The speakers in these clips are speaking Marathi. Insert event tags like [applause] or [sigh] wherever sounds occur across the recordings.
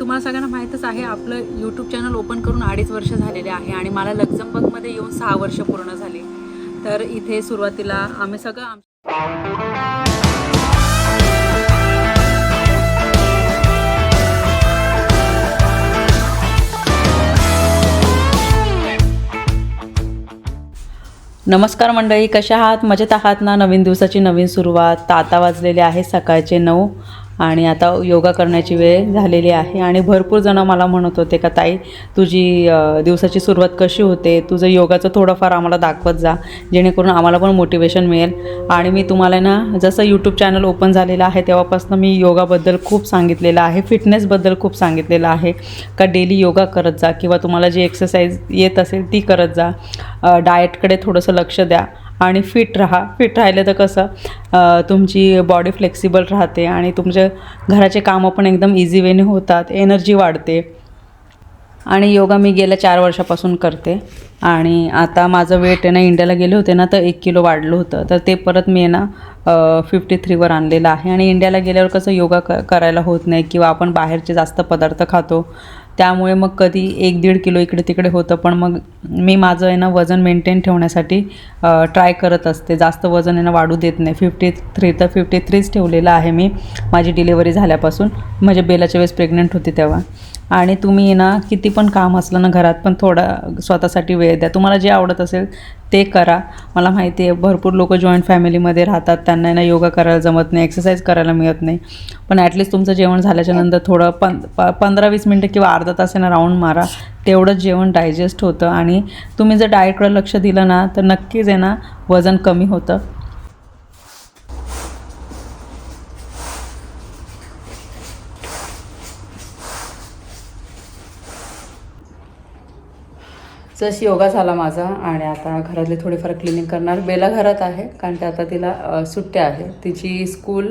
तुम्हाला सगळ्यांना माहीतच आहे आपलं यूट्यूब चॅनल ओपन करून अडीच वर्ष झालेले आहे आणि मला लक्झमबर्गमध्ये येऊन सहा वर्ष पूर्ण झाली. तर इथे सुरुवातीला आम्ही सगळं आम- नमस्कार मंडळी कशा आहात? मजेत आहात ना? नवीन दिवसाची नवीन सुरुवात. आता वाजलेले आहे सकाळचे नऊ. आणि आता योगा करण्याची वेळ झालेली आहे. आणि भरपूर जणं मला म्हणत होते का ताई तुझी दिवसाची सुरुवात कशी होते? तुझं योगाचं थोडंफार आम्हाला दाखवत जा जेणेकरून आम्हाला पण मोटिवेशन मिळेल. आणि मी तुम्हाला ना जसं यूट्यूब चॅनल ओपन झालेलं आहे तेव्हापासून मी योगाबद्दल खूप सांगितलेलं आहे. फिटनेसबद्दल खूप सांगितलेलं आहे. का डेली योगा करत जा किंवा तुम्हाला जी एक्सरसाइज येत असेल ती करत जा. डाएटकडे थोडंसं लक्ष द्या. आणि फिट राहा. फिट राहिले तर कसं तुमची बॉडी फ्लेक्सिबल राहते आणि तुमच्या घराचे कामं पण एकदम इझी वेने होतात. एनर्जी वाढते. आणि योगा मी गेल्या चार वर्षापासून करते. आणि आता माझं वेट आहे ना इंडियाला गेले होते ना तर एक किलो वाढलं होतं. तर ते परत मी आहे ना फिफ्टी थ्रीवर आणलेलं आहे. आणि इंडियाला गेल्यावर कसं योगा क करायला होत नाही किंवा आपण बाहेरचे जास्त पदार्थ खातो. त्यामुळे मग कधी एक दीड किलो इकडे तिकडे होतं पण मग मी माझं आहे ना वजन मेंटेन ठेवण्यासाठी ट्राय करत असते. जास्त वजन आहे ना वाढू देत नाही. फिफ्टी थ्री तर फिफ्टी थ्रीच ठेवलेलं आहे मी. माझी डिलिव्हरी झाल्यापासून. म्हणजे बेलाच्या वेळेस प्रेग्नंट होती तेव्हा. आणि तुम्ही ना किती पण काम असलं ना घरात पण थोडा स्वतःसाठी वेळ द्या. तुम्हाला जे आवडत असेल ते करा. मला माहिती आहे भरपूर लोक जॉईंट फॅमिलीमध्ये राहतात. त्यांना ना योगा करायला जमत नाही एक्सरसाइज करायला मिळत नाही. पण ॲटलिस्ट तुमचं जेवण झाल्याच्यानंतर थोडं पं प पंधरा वीस मिनटं किंवा अर्धा तासानं राऊंड मारा. तेवढंच जेवण डायजेस्ट होतं. आणि तुम्ही जर डाएटकडे लक्ष दिलं ना तर नक्कीच आहे ना वजन कमी होतं. जस योगा झाला माझा आणि आता घरातले थोडीफार क्लिनिंग करणार. बेला घरात आहे कारण की आता तिला सुट्ट्या आहे तिची स्कूल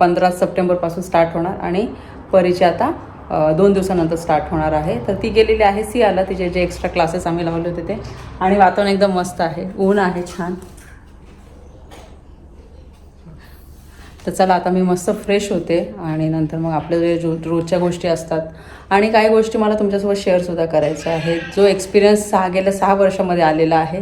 पंधरा सप्टेंबरपासून स्टार्ट होणार आणि परीची आता दोन दिवसानंतर स्टार्ट होणार आहे. तर ती गेलेली आहे सियाला तिचे जे एक्स्ट्रा क्लासेस आम्ही लावले होते ते. आणि वातावरण एकदम मस्त आहे. ऊन आहे छान. तर चला आता मी मस्त फ्रेश होते आणि नंतर मग आपल्या जे जो रोजच्या गोष्टी असतात आणि काही गोष्टी मला तुमच्यासोबत शेअरसुद्धा करायच्या आहेत. जो एक्सपिरियन्स सहा गेल्या सहा वर्षामध्ये आलेला आहे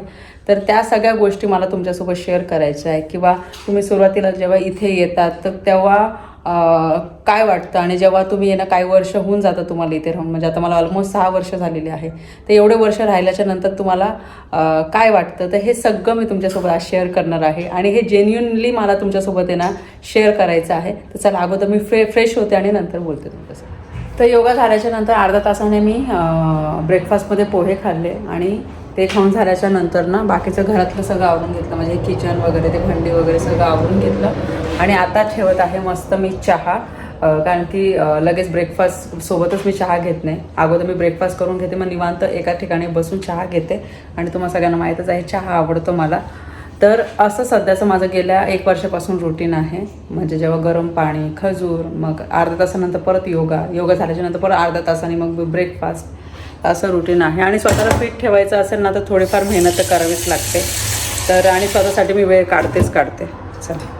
तर त्या सगळ्या गोष्टी मला तुमच्यासोबत शेअर करायच्या आहे किंवा तुम्ही सुरुवातीला जेव्हा इथे येतात तर तेव्हा काय वाटतं? आणि जेव्हा तुम्ही येणं काही वर्ष होऊन जातं तुम्हाला इथे राहून म्हणजे आता मला ऑलमोस्ट सहा वर्ष झालेली आहे. तर एवढे वर्ष राहिल्याच्या नंतर तुम्हाला काय वाटतं? तर हे सगळं मी तुमच्यासोबत आज शेअर करणार आहे. आणि हे जेन्युनली मला तुमच्यासोबत येणं ना शेअर करायचं आहे. तर चला अगोदर मी फ्रे फ्रेश होते आणि नंतर बोलते तुमच्यासोबत. तर योगा झाल्याच्यानंतर अर्धा तासाने मी ब्रेकफास्टमध्ये पोहे खाल्ले आणि ते खाऊन झाल्याच्यानंतर ना बाकीचं घरातलं सगळं आवरून घेतलं. म्हणजे किचन वगैरे ते भांडी वगैरे सगळं आवरून घेतलं. आणि आता ठेवत आहे मस्त मी चहा. कारण की लगेच ब्रेकफास्ट सोबतच मी चहा घेत नाही. अगोदर मी ब्रेकफास्ट करून घेते मग निवांत एका ठिकाणी बसून चहा घेते. आणि तुम्हाला सगळ्यांना माहीतच आहे चहा आवडतो मला. तर असं सध्याचं माझं गेल्या एक वर्षापासून रुटीन आहे. म्हणजे जेव्हा गरम पाणी खजूर मग अर्ध्या तासानंतर परत योगा. योगा झाल्याच्यानंतर परत अर्ध्या तासाने मग ब्रेकफास्ट असं रुटीन आहे. आणि स्वतःला फिट ठेवायचं असेल ना तर थोडीफार मेहनत तर करावीच लागते. तर आणि स्वतःसाठी मी वेळ काढतेच काढते. चला.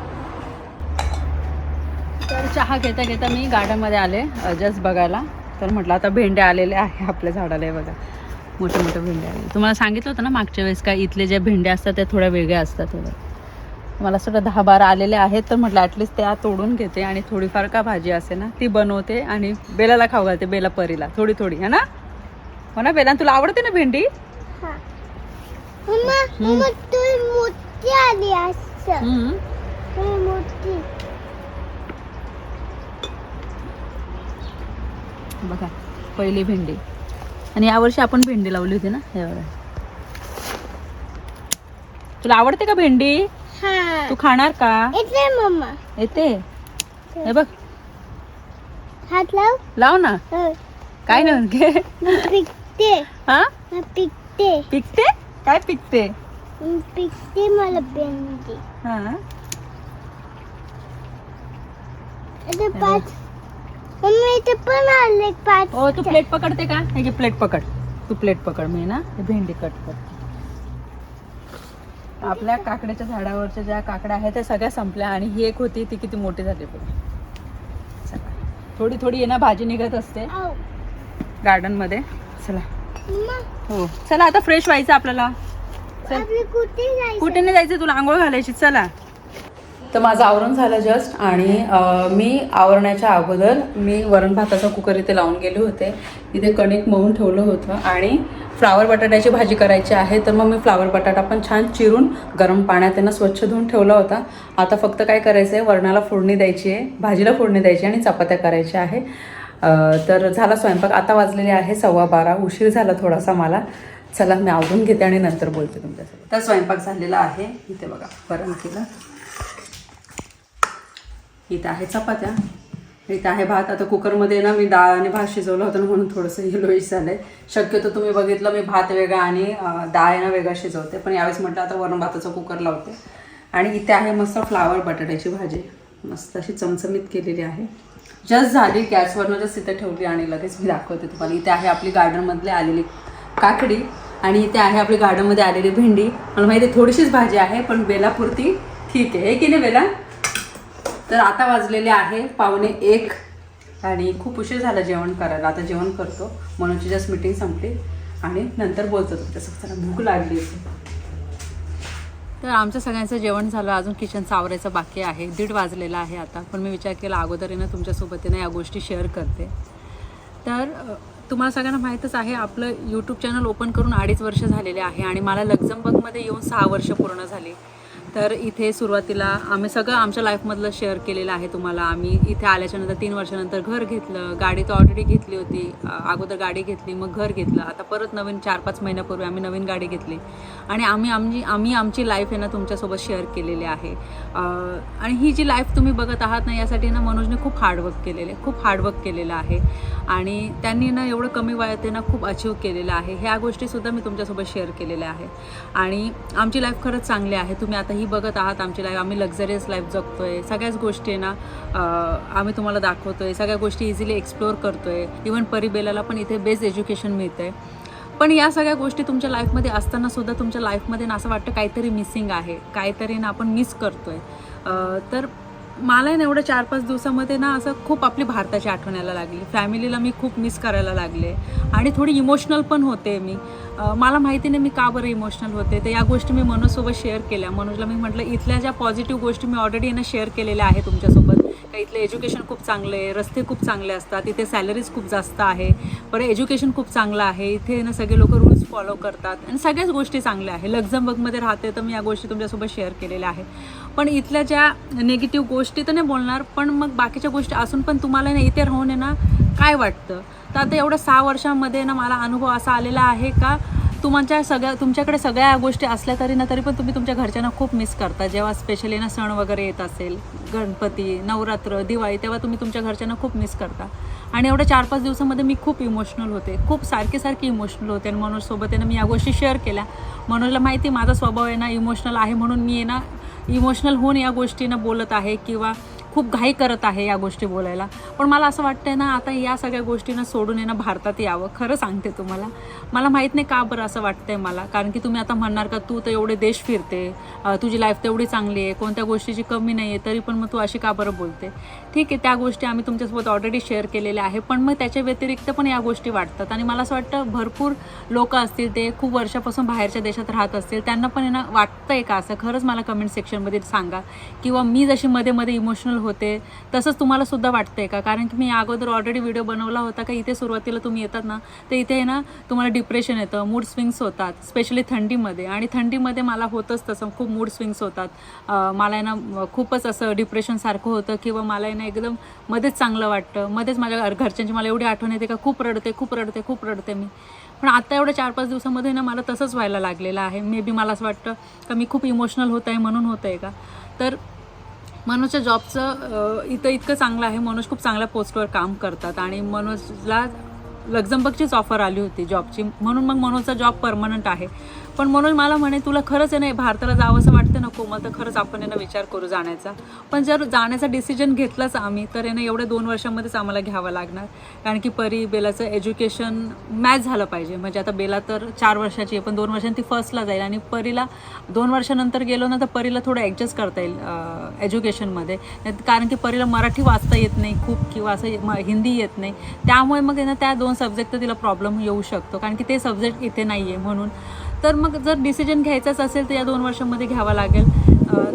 तर चहा घेता घेता मी गार्डनमध्ये आले जस्ट बघायला. तर म्हटलं आता भेंडे आलेले आहे आपल्या झाडाला हे बघा. मोठे मोठे भेंड्या आले तुम्हाला सांगितलं होतं ना मागच्या वेळेस काय इथले जे भेंड्या असतात त्या थोड्या वेगळ्या असतात मला असं वाटतं दहा बारा आलेले आहेत तर म्हटलं ॲटलिस्ट त्या तोडून घेते आणि थोडीफार का भाजी असे ना ती बनवते आणि बेलाला खाऊ घालते बेला परीला थोडी थोडी है ना? हो ना बेला तुला आवडते ना भेंडी? मोठी आली मोठी. बघा पहिली भेंडी. आणि यावर्षी आपण भेंडी लावली होती ना यावर तुला आवडते का भेंडी? हा. तू खाणार का? इथे मम्मा. येते. हे बघ. हात लाव. लाव ना. हं. काय नाही मग पिकते. हा? पिकते. पिकते? काय पिकते? पिकते मला पेंडी हा. इथे पाच. मम्मी इथे पण आले पाच. हो तू प्लेट पकडते का? हे घे प्लेट पकड. तू प्लेट पकड मी ना हे भेंडी कट कर आपल्या काकड्याच्या झाडावरच्या ज्या काकड्या आहेत त्या सगळ्या संपल्या आणि ही एक होती ती किती मोठी झाली बघ. थोडी थोडी आहे ना भाजी निघत असते. आऊ. गार्डनमध्ये चला. मम्मा. हो. चला आता फ्रेश व्हायचं आपल्याला. कुठे नाही जायचं? तुला आंघोळ घालायची. चला. तर माझं आवरण झालं जस्ट आणि मी आवरण्याच्या अगोदर मी वरण भाताचा कुकर इथे लावून गेले होते. इथे कणिक मळून ठेवलं होतं आणि फ्लावर बटाट्याची भाजी करायची आहे. तर मग मी फ्लावर बटाटा पण छान चिरून गरम पाण्यात त्यांना स्वच्छ धुवून ठेवला होता. आता फक्त काय करायचं आहे वरणाला फोडणी द्यायची आहे भाजीला फोडणी द्यायची आणि चपात्या करायच्या आहे. तर झाला स्वयंपाक. आता वाजलेले आहे सव्वा बारा. उशीर झाला थोडासा मला. चला मी आवरून घेते आणि नंतर बोलते तुमच्यासोबत. तर स्वयंपाक झालेला आहे. इथे बघा वरण केलं. इथं आहे चपात्या. इथं आहे भात. आता कुकरमध्ये ना मी डाळ आणि भात शिजवलं होतं म्हणून थोडंसं येलोईश झालं आहे शक्यतो तुम्ही बघितलं मी भात वेगळा आणि डाळ आहे ना वेगळा शिजवते. पण यावेळेस म्हटलं आता वरण भाताचा कुकर लावते. आणि इथे आहे मस्त फ्लावर बटाट्याची भाजी. मस्त अशी चमचमीत केलेली आहे. जस्ट झाली गॅसवरनं जस्ट इथे ठेवली आणि लगेच मी दाखवते तुम्हाला. इथे आहे आपली गार्डनमधले आलेली काकडी आणि इथे आहे आपली गार्डनमध्ये आलेली भेंडी. मला माहिती आहे थोडीशीच भाजी आहे पण बेलापुरती ठीक आहे. हे की नाही बेला? तर आता वाजलेले आहे पावणे एक आणि खूप उशीर झाला जेवण करायला. आता जेवण करतो. म्हणूनची जस्ट मीटिंग संपली आणि नंतर बोलतो तुमच्यासोबत. त्याला भूक लागली तर आमचं सगळ्यांचं जेवण झालं. अजून किचन सावरायचं बाकी आहे. दीड वाजलेला आहे आता. पण मी विचार केला अगोदर येणं तुमच्यासोबत येणं या गोष्टी शेअर करते. तर तुम्हाला सगळ्यांना माहीतच आहे आपलं यूट्यूब चॅनल ओपन करून अडीच वर्ष झालेले आहे आणि मला लक्झमबर्गमध्ये येऊन सहा वर्ष पूर्ण झाली. तर इथे सुरुवातीला आम्ही सगळं आमच्या लाईफमधलं शेअर केलेलं आहे तुम्हाला. आम्ही इथे आल्याच्यानंतर तीन वर्षानंतर घर घेतलं. गाडी तर ऑलरेडी घेतली होती. अगोदर गाडी घेतली मग घर घेतलं. आता परत नवीन चार पाच महिन्यापूर्वी आम्ही नवीन गाडी घेतली. आणि आम्ही आमची आम्ही आमची लाईफ आहे ना तुमच्यासोबत शेअर केलेली आहे. आणि ही जी लाईफ तुम्ही बघत आहात ना यासाठी ना मनोजने खूप हार्डवर्क केलेले आहे. खूप हार्डवर्क केलेलं आहे. आणि त्यांनी ना एवढं कमी वयात आहे ना खूप अचीव केलेलं आहे. ह्या गोष्टीसुद्धा मी तुमच्यासोबत शेअर केलेल्या आहे. आणि आमची लाईफ खरंच चांगली आहे. तुम्ही आता ही तुम्ही बघत आहात आमची लाईफ आम्ही लक्झरियस लाईफ जगतोय. सगळ्याच गोष्टी आहे ना आम्ही तुम्हाला दाखवतोय. सगळ्या गोष्टी इझिली एक्सप्लोअर करतोय. इवन परिबेलाला पण इथे बेस्ट एज्युकेशन मिळतंय. पण या सगळ्या गोष्टी तुमच्या लाईफमध्ये असताना सुद्धा तुमच्या लाईफमध्ये ना असं वाटतं काहीतरी मिसिंग आहे. काहीतरी ना आपण मिस करतोय. आहे तर मला ना एवढं चार पाच दिवसामध्ये ना असं खूप आपली भारताची आठवण यायला लागली. फॅमिलीला मी खूप मिस करायला लागले. आणि थोडी इमोशनल पण होते मी. मला माहिती नाही मी का बरं इमोशनल होते. तर या गोष्टी मी मनोजसोबत शेअर केल्या. मनोजला मी म्हटलं इथल्या ज्या पॉझिटिव्ह गोष्टी मी ऑलरेडी यांना शेअर केलेल्या आहे तुमच्यासोबत. का इथलं एज्युकेशन खूप चांगलं आहे रस्ते खूप चांगले असतात इथे सॅलरीज खूप जास्त आहे परत एज्युकेशन खूप चांगलं आहे इथे ना सगळे लोक रूल्स फॉलो करतात आणि सगळ्याच गोष्टी चांगल्या आहे. लक्झमबर्गमध्ये राहते तर मी या गोष्टी तुमच्यासोबत शेअर केलेल्या आहे पण इथल्या ज्या निगेटिव्ह गोष्टी तर नाही बोलणार पण मग बाकीच्या गोष्टी असून पण तुम्हाला ना इथे राहून आहे ना काय वाटतं? तर आता एवढ्या सहा वर्षामध्ये ना मला अनुभव असा आलेला आहे का तुमच्या सगळ्या तुमच्याकडे सगळ्या गोष्टी असल्या तरी ना तरी पण तुम्ही तुमच्या घरच्यांना खूप मिस करता जेव्हा स्पेशली ना सण वगैरे येत असेल. गणपती नवरात्र दिवाळी तेव्हा तुम्ही तुमच्या घरच्यांना खूप मिस करता. आणि एवढ्या चार पाच दिवसामध्ये मी खूप इमोशनल होते. खूप सारखे सारखे इमोशनल होते आणि मनोजसोबत आहे ना मी या गोष्टी शेअर केल्या. मनोजला माहिती आहे, माझा स्वभाव आहे ना इमोशनल आहे म्हणून मी आहे ना इमोशनल होऊन या गोष्टीनं बोलत आहे किंवा खूप घाई करत आहे या गोष्टी बोलायला. पण मला असं वाटतंय ना आता या सगळ्या गोष्टींना सोडून येणं भारतात यावं. खरं सांगते तुम्हाला. मला माहीत नाही का बरं असं वाटतंय मला. कारण की तुम्ही आता म्हणणार का तू तर एवढे देश फिरते. तुझी लाईफ तेवढी चांगली आहे. कोणत्या गोष्टीची कमी नाही आहे तरी पण मग तू अशी का बरं बोलते? ठीक आहे त्या गोष्टी आम्ही तुमच्यासोबत ऑलरेडी शेअर केलेल्या आहे पण मग त्याच्या व्यतिरिक्त पण या गोष्टी वाटतात. आणि मला असं वाटतं भरपूर लोक असतील ते खूप वर्षापासून बाहेरच्या देशात राहत असतील त्यांना पण येणं वाटतंय का असं? खरंच मला कमेंट सेक्शनमध्ये सांगा. किंवा मी जशी मध्ये मध्ये इमोशनल होते. तसंच तुम्हाला सुद्धा वाटतंय का? कारण की मी अगोदर ऑलरेडी व्हिडिओ बनवला होता का? इथे सुरुवातीला तुम्ही येतात ना तर इथे आहे ना तुम्हाला डिप्रेशन येतं मूड स्विंग्स होतात स्पेशली थंडीमध्ये. आणि थंडीमध्ये मला होतंच तसं खूप मूड स्विंग्स होतात. मला आहे ना खूपच असं डिप्रेशनसारखं होतं किंवा मला आहे ना एकदम मध्येच चांगलं वाटतं. मध्येच माझ्या घरच्यांची मला एवढी आठवण येते का खूप रडते खूप रडते खूप रडते मी. पण आता एवढ्या चार पाच दिवसामध्ये ना मला तसंच व्हायला लागलेलं आहे. मे बी मला असं वाटतं का मी खूप इमोशनल होत आहे म्हणून होतं आहे का? तर मनोजच्या जॉबचं इथं इतकं चांगलं आहे. मनोज खूप चांगल्या पोस्टवर काम करतात आणि मनोजला लक्झमबर्गचीच ऑफर आली होती जॉबची. म्हणून मग मनोजचा जॉब परमनंट आहे. पण म्हणून मला म्हणे तुला खरंच आहे ना भारताला जावं असं वाटतं ना कोमल तर खरंच आपण यांना विचार करू जाण्याचा. पण जर जाण्याचा डिसिजन घेतलाच आम्ही तर यांना एवढ्या दोन वर्षामध्येच आम्हाला घ्यावं लागणार. कारण की परी बेलाचं एज्युकेशन मॅच झालं पाहिजे. म्हणजे आता बेला तर चार वर्षाची आहे पण दोन वर्षांनी ती फर्स्टला जाईल. आणि परीला दोन वर्षानंतर गेलो ना तर परीला थोडं ॲडजस्ट करता येईल एज्युकेशनमध्ये कारण की परीला मराठी वाचता येत नाही खूप किंवा असं हिंदी येत नाही. त्यामुळे मग यांना ना त्या दोन सब्जेक्ट तिला प्रॉब्लेम येऊ शकतो. कारण की ते सब्जेक्ट इथे नाही आहे म्हणून. तर मग जर डिसिजन घ्यायचाच असेल तर या दोन वर्षामध्ये घ्यावा लागेल.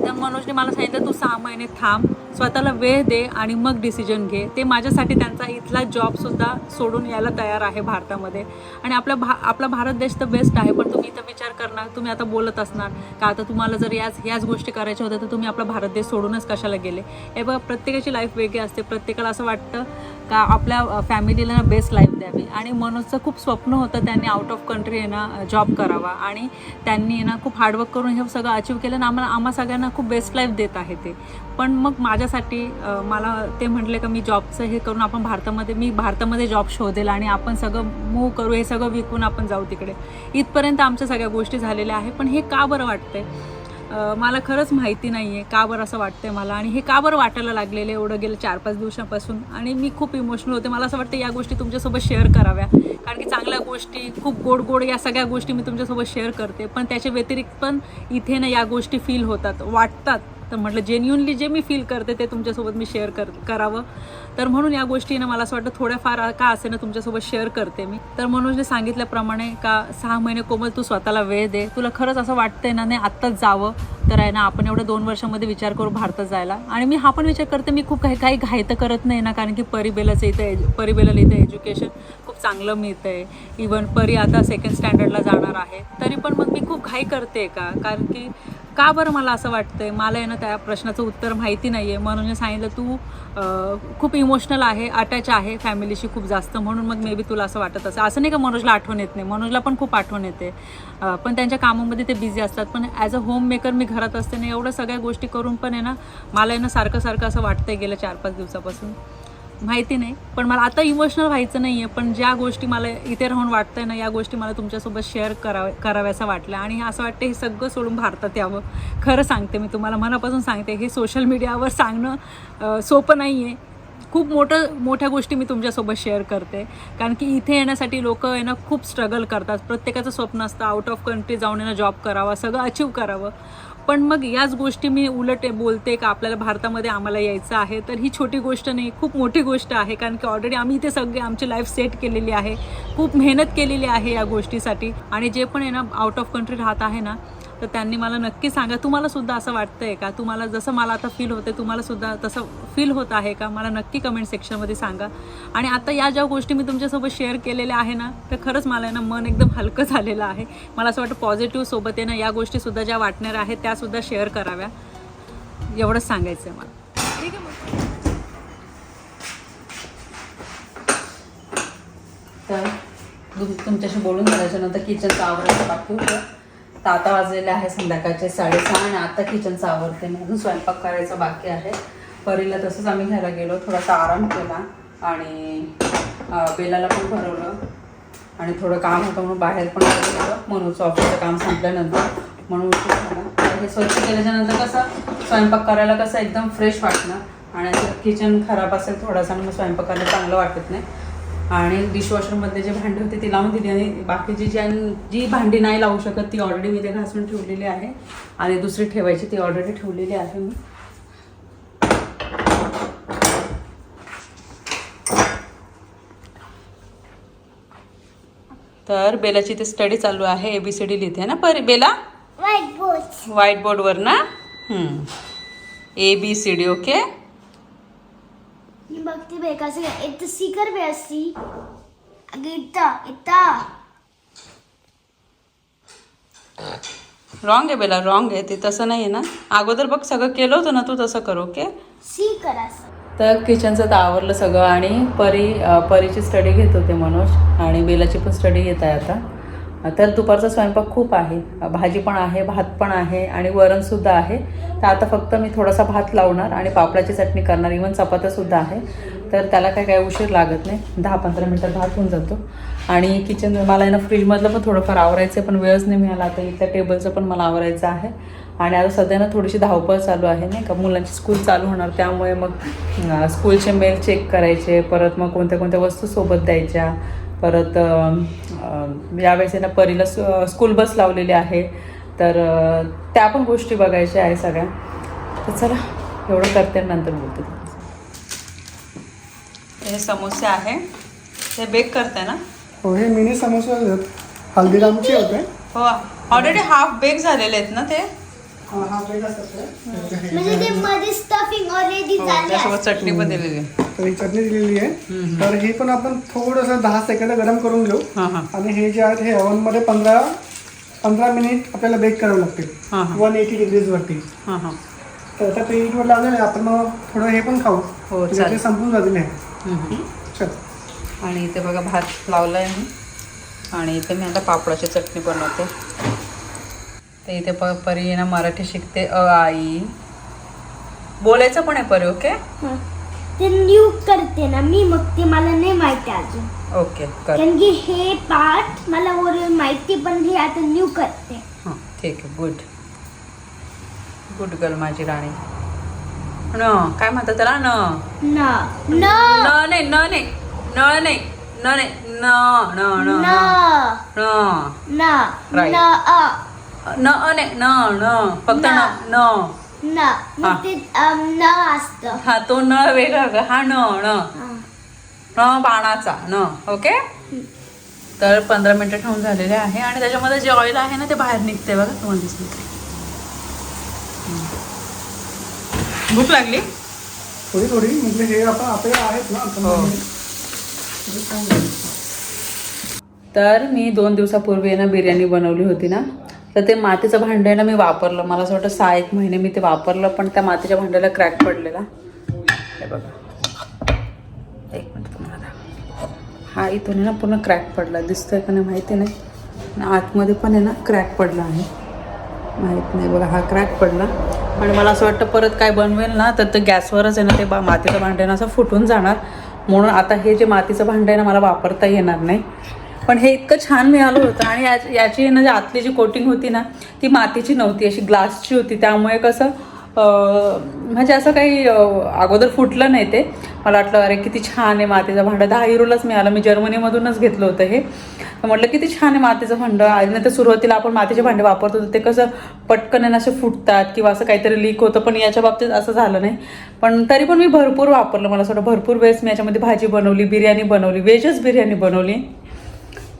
तर मनोजने मला सांगितलं तू सहा महिने थांब स्वतःला वेळ दे आणि मग डिसिजन घे. ते माझ्यासाठी त्यांचा इथला जॉबसुद्धा सोडून यायला तयार आहे भारतामध्ये. आणि आपला भा आपला भारत देश तर बेस्ट आहे पण तुम्ही इथं विचार करणार तुम्ही आता बोलत असणार का आता तुम्हाला जर याच याच गोष्टी करायच्या होत्या तर तुम्ही आपला भारत देश सोडूनच कशाला गेले? हे बघा प्रत्येकाची लाईफ वेगळी असते. प्रत्येकाला असं वाटतं का आपल्या फॅमिलीला ना बेस्ट लाईफ द्यावी. आणि मनोजचं खूप स्वप्न होतं त्यांनी आउट ऑफ कंट्री आहे ना जॉब करावा. आणि त्यांनी ना खूप हार्डवर्क करून हे सगळं अचीव केलं आणि आम्हाला आम्हा सगळ्यांना खूप बेस्ट लाईफ देत आहे ते. पण मग माझ्यासाठी मला ते म्हटले का मी जॉबचं हे करून आपण भारतामध्ये मी भारतामध्ये जॉब शोधेल आणि आपण सगळं मूव करू हे सगळं विकून आपण जाऊ तिकडे. इथपर्यंत आमच्या सगळ्या गोष्टी झालेल्या आहे पण हे का बरं वाटतंय? मला खरंच माहिती नाही आहे का बरं असं वाटतंय मला आणि हे का बरं वाटायला लागलेलं एवढं गेलं चार पाच दिवसापासून? आणि मी खूप इमोशनल होते. मला असं वाटतं या गोष्टी तुमच्यासोबत शेअर कराव्या. कारण की चांगल्या गोष्टी खूप गोड गोड या सगळ्या गोष्टी मी तुमच्यासोबत शेअर करते. पण त्याच्या व्यतिरिक्त पण इथे ना या गोष्टी फील होतात वाटतात. तर म्हटलं जेन्युनली जे मी फील करते ते तुमच्यासोबत मी शेअर कर करावं. तर म्हणून या गोष्टीनं मला असं वाटतं थोड्याफार का असे ना तुमच्यासोबत शेअर करते मी. तर मनोजने सांगितल्याप्रमाणे का सहा महिने कोमल तू स्वतःला वेळ दे. तुला खरंच असं वाटतंय ना नाही आत्ताच जावं. तर आहे ना आपण एवढ्या दोन वर्षामध्ये विचार करू भारतात जायला. आणि मी हा पण विचार करते मी खूप काही काही घाई तर करत नाही ना कारण की परिबेलाचं इथं एज परिबेलाला इथं एज्युकेशन खूप चांगलं मिळतं आहे इवन परी आता सेकंड स्टँडर्डला जाणार आहे. तरी पण मग मी खूप घाई करते का? कारण की का बरं मला असं वाटतंय? मला आहे ना त्या प्रश्नाचं उत्तर माहिती नाही आहे म्हणून सांगितलं तू खूप इमोशनल आहे अटॅच आहे फॅमिलीशी खूप जास्त. म्हणून मग मे बी तुला असं वाटत असं असं नाही का मनोजला आठवण येत नाही. मनोजला पण खूप आठवण येते. पण त्यांच्या कामामध्ये ते बिझी असतात. पण ॲज अ होम मेकर मी घरात असते ना एवढं सगळ्या गोष्टी करून पण आहे ना मला आहे ना सारखं सारखं असं वाटतंय गेल्या चार पाच दिवसापासून. माहिती नाही. पण मला आता इमोशनल व्हायचं नाही आहे पण ज्या गोष्टी मला इथे राहून वाटतंय ना या गोष्टी मला तुमच्यासोबत शेअर कराव्या कराव्याचं वाटलं आणि असं वाटतं हे सगळं सोडून भारतात यावं. खरं सांगते मी तुम्हाला मनापासून सांगते हे सोशल मीडियावर सांगणं सोपं नाही आहे खूप मोठं मोठ्या गोष्टी मी तुमच्यासोबत शेअर करते. कारण की इथे येण्यासाठी लोक आहे ना खूप स्ट्रगल करतात. प्रत्येकाचं स्वप्न असतं आउट ऑफ कंट्री जाऊन येणं जॉब करावा सगळं अचीव करावं. पण मग याच गोष्टी मी उलट बोलते का आपल्याला भारतामध्ये आम्हाला यायचं आहे तर ही छोटी गोष्ट नाही खूप मोठी गोष्ट आहे. कारण की ऑलरेडी आम्ही इथे सगळे आमची लाईफ सेट केलेली आहे. खूप मेहनत केलेली आहे या गोष्टीसाठी. आणि जे पण आहे ना आउट ऑफ कंट्री राहत आहे ना तर त्यांनी मला नक्की सांगा तुम्हाला सुद्धा असं वाटतंय का? तुम्हाला जसं मला आता फील होते तुम्हाला सुद्धा तसं फील होत आहे का? मला नक्की कमेंट सेक्शनमध्ये सांगा. आणि आता या ज्या गोष्टी मी तुमच्यासोबत शेअर केलेल्या आहे ना तर खरंच मला आहे ना मन एकदम हलकं [laughs] झालेलं आहे. मला असं वाटतं पॉझिटिव्ह सोबत आहे ना या गोष्टीसुद्धा ज्या वाटणार आहेत त्यासुद्धा शेअर कराव्या. एवढंच सांगायचं आहे मला. ठीक आहे मग तर तुमच्याशी बोलून झाल्याच्यानंतर किचनचं आवरायचं बाकी होतं तर आता वाजलेले आहे संध्याकाळचे साडेसहा आणि आता किचनचं आवडते म्हणून स्वयंपाक करायचा बाकी आहे. परीला तसंच आम्ही घ्यायला गेलो. थोडासा आराम केला. आणि बेलाला पण भरवलं. आणि थोडं काम होतं म्हणून बाहेर पण गेलो म्हणून ऑफिसचं काम संपल्यानंतर म्हणून हे स्वच्छ केल्याच्यानंतर कसं स्वयंपाक करायला कसं एकदम फ्रेश वाटणार आणि किचन खराब असेल थोडासा मग स्वयंपाक करायला चांगलं वाटत नाही. आणि डिशवॉशरमध्ये जे भांडी होती ती लावून दिली आणि बाकीची ज्या जी भांडी नाही लावू शकत ती ऑलरेडी मी ते घासून ठेवलेली आहे. आणि दुसरी ठेवायची ती ऑलरेडी ठेवलेली आहे मी. तर बेलाची ते स्टडी चालू आहे. ए बी सी डी लिहिते ना परी? बेला? व्हाईट बोर्ड व्हाईट बोर्डवर ना A B C D okay काय इथं स्टिकर बे असती अगं इथं इथं रॉंग आहे बेला रॉंग आहे ते तसं नाही आहे ना अगोदर बघ सगळं केलं होतं ना तू तसं कर ओके सी कर तर किचनचं तर आवरलं सगळं आणि परी अ, परीची स्टडी घेत होते मनोज आणि बेलाची पण स्टडी घेत आहे आता। तर दुपारचा स्वयंपाक खूप आहे. भाजी पण आहे भात पण आहे आणि वरणसुद्धा आहे. तर आता फक्त मी थोडासा भात लावणार आणि पापडाची चटणी करणार. इवन चपात्यासुद्धा आहे. तर त्याला काय काय उशीर लागत नाही. दहा पंधरा मिनटात भात होऊन जातो. आणि किचन मला आहे ना फ्रीजमधलं पण थोडंफार आवरायचं आहे, पण वेळच नाही मिळाला. आता इथल्या टेबलचं पण मला आवरायचं आहे. आणि आता सध्या ना थोडीशी धावपळ चालू आहे नाही का? मुलांची स्कूल चालू होणार. त्यामुळे मग स्कूलचे मेल चेक करायचे. परत मग कोणत्या कोणत्या वस्तू सोबत द्यायच्या. परत यावेळेस आहे ना परीला स्कू- स्कूल बस लावलेली आहे. तर त्या पण गोष्टी बघायच्या आहे सगळ्या. तर चला एवढं करते नंतर बोलते हे समोसे आहे. ते बेक करते ना? हो हे मिनी समोसे आहेत. हल्दीरामचे होते. हो ऑलरेडी हाफ बेक झालेले आहेत ना ते? म्हणजे ते मध्ये स्टफिंग ऑलरेडी हो, त्यासोबत चटणी पण दिलेली आहे. तर ही चटणी दिलेली आहे. तर हे पण आपण थोडंसं दहा सेकंद गरम करून घेऊ. हां हां. आणि हे जे आहेत हे ओव्हनमध्ये पंधरा पंधरा मिनिट आपल्याला बेक करावं लागतील. हां हां. वन एटी डिग्रीजवरती हां हां. तर आता पेजवर लावलेलं आहे आपण मग थोडं हे पण खाऊ. हो म्हणजे चालेल. ते संपून जातील हे. हम्म. चल. आणि इथे बघा भात लावला आहे मी. आणि इथे मी आता पापडाची चटणी बनवते. तर इथे प परी ना मराठी शिकते अ आई. बोलायचं पण आहे परी ओके. ते न्यू करते ना मी मग ते मला नाही माहिती अजून. ओके कर. कारण की हे पार्ट मला ओरिजिनल माहिती पण हे आता न्यू करते. हां ठीक आहे गुड गुड गर्ल माझी राणी. न काय म्हणतात त्याला? न. न. न न. नाही न नाही. न नाही न नाही. न न न न. न. न. Right. न अ. न अ नाही न न. फक्त न न. न. हा. मग ते अम, न असतं. हा तो न वेगळा ग हा न न. न बाणाचा न. ओके? तर पंधरा मिनिटं ठेवून झालेले आहे. आणि त्याच्यामध्ये जे ऑइल आहे ना ते बाहेर निघते बघा. तुम्हाला दिसलं हम्म. भूक लागली? थोडी थोडी. म्हणजे हे आपण आपले आहेत ना हो. तर मी दोन दिवसापूर्वी ना बिर्याणी बनवली होती ना. तर ते मातीचं भांडं आहे ना मी वापरलं. मला असं वाटतं सहा एक महिने मी ते वापरलं पण त्या मातीच्या भांड्याला क्रॅक पडलेला. हे बघा. एक मिनिट तुम्हाला हा इथून आहे ना पूर्ण क्रॅक पडला. दिसतोय का नाही माहिती नाही. आतमध्ये पण आहे ना क्रॅक पडला आहे. माहीत नाही बघा हा क्रॅक पडला. आणि मला असं वाटतं परत काय बनवेल ना तर ते गॅसवरच आहे ना ते बा मातीचं भांडं आहे ना असं फुटून जाणार. म्हणून आता हे जे मातीचं भांडं आहे ना मला वापरता येणार नाही. पण हे इतकं छान मिळालं होतं आणि याची ना जी आतली जी कोटिंग होती ना ती मातीची नव्हती अशी ग्लासची होती. त्यामुळे कसं म्हणजे असं काही अगोदर फुटलं नाही ते. मला वाटलं अरे किती छान आहे मातीचं भांडं. दहा युरोलाच मिळालं. मी जर्मनीमधूनच घेतलं होतं हे. म्हटलं किती छान आहे मातीचं भांडं. आणि नंतर सुरुवातीला आपण मातीचे भांडे वापरतो ते कसं पटकन आहे ना असे फुटतात किंवा असं काहीतरी लीक होतं. पण याच्या बाबतीत असं झालं नाही. पण तरी पण मी भरपूर वापरलं. मला असं वाटतं भरपूर वेळेस मी याच्यामध्ये भाजी बनवली बिर्याणी बनवली व्हेजच बिर्याणी बनवली.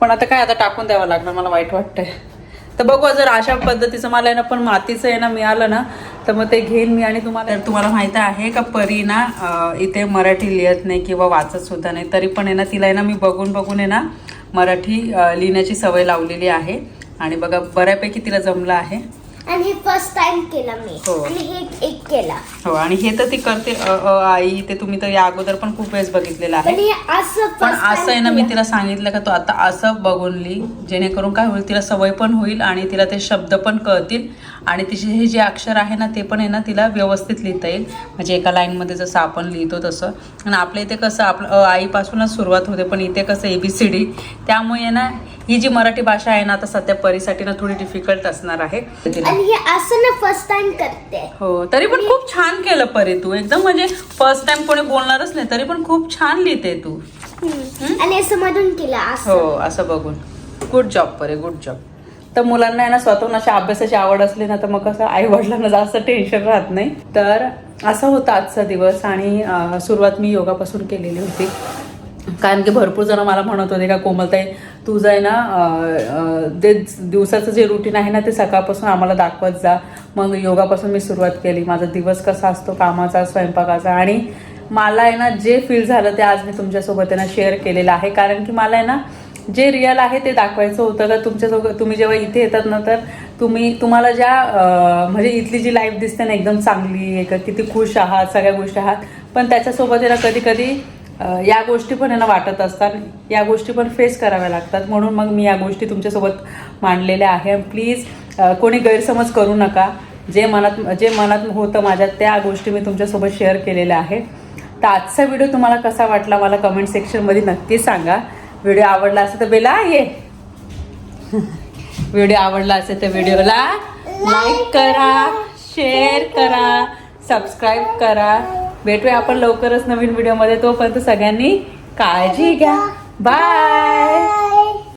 पण आता काय आता टाकून द्यावं लागणार मला वाईट वाटतंय. तर बघू जर अशा पद्धतीचं मला आहे ना पण मातीचं आहे ना मिळालं ना तर मग ते घेईन मी आणि तुम्हाला तर तुम्हाला माहीत आहे का परी ना इथे मराठी लिहित नाही किंवा वाचत सुद्धा नाही तरी पण आहे ना तिला आहे ना मी बघून बघून आहे ना मराठी लिहिण्याची सवय लावलेली आहे. आणि बघा बऱ्यापैकी तिला जमलं आहे. आणि हे फर्स्ट टाइम केलं मी. हो. आणि हे एक केला. हो आणि हे तर ती करते अ, अ, आई ते तुम्ही तर या अगोदर पण खूप वेळेस बघितलेलं आहे. पण हे असं पण first असं आहे ना मी केलं. तिला सांगितलं का तू आता असं बघून लिही जेणेकरून काय होईल तिला सवय पण होईल आणि तिला ते शब्द पण कळतील. आणि तिचे हे जे अक्षर आहे ना ते पण आहे ना तिला व्यवस्थित लिहिता येईल. म्हणजे एका लाईनमध्ये जसं आपण लिहितो तसं. आणि आपल्या इथे कसं आपलं अ, आईपासूनच सुरुवात होते पण इथे कसं ए बी सी डी त्यामुळे आहे ना ही जी मराठी भाषा आहे ना आता सध्या परीसाठी ना थोडी डिफिकल्ट असणार आहे. आणि हे असं ना फर्स्ट टाइम करते. हो तरी पण खूप छान केलं परी तू. एकदम म्हणजे फर्स्ट टाइम कोणी बोलणारच नाही तरी पण खूप छान लिहिते तू. आणि असं मधून केलं असं. हो असं बघून. गुड जॉब परे गुड जॉब तर मुलांना आहे ना स्वतःहून अशा अभ्यासाची आवड असली ना तर मग कसं आई वडिलांना जास्त टेन्शन राहत नाही. तर असा होता आजचा दिवस आणि सुरुवात मी योगापासून केलेली होती. कारण की भरपूर जण मला म्हणत होते का कोमलताई तुझं आहे ना ते दिवसाचं जे रुटीन आहे ना ते सकाळपासून आम्हाला दाखवत जा. मग योगापासून मी सुरुवात केली. माझा दिवस कसा असतो कामाचा स्वयंपाकाचा. आणि मला आहे ना जे फील झालं ते आज मी तुमच्यासोबत आहे ना शेअर केलेलं आहे. कारण की मला आहे ना जे रिअल आहे ते दाखवायचं होतं. का तुमच्यासोबत तुम्ही जेव्हा इथे येतात ना तर तुम्ही तुम्हाला ज्या म्हणजे इथली जी लाईफ दिसते ना एकदम चांगली आहे का किती खुश आहात सगळ्या गोष्टी आहात. पण त्याच्यासोबत आहे ना कधी कधी या गोष्टी पण यांना वाटत असतात. या गोष्टी पण फेस कराव्या लागतात. म्हणून मग मी या गोष्टी तुमच्यासोबत मांडलेल्या आहे. प्लीज कोणी गैरसमज करू नका. जे मनात जे मनात होतं माझ्या त्या गोष्टी मी तुमच्यासोबत शेअर केलेल्या आहे तर आजचा व्हिडिओ तुम्हाला कसा वाटला मला कमेंट सेक्शनमध्ये नक्की सांगा. व्हिडिओ आवडला असेल तर बेला ये. [laughs] व्हिडिओ आवडला असेल तर व्हिडिओला लाईक करा शेअर करा सबस्क्राईब करा. भेटूया आपण लवकरच नवीन व्हिडिओमध्ये तोपर्यंत सगळ्यांनी काळजी घ्या. बाय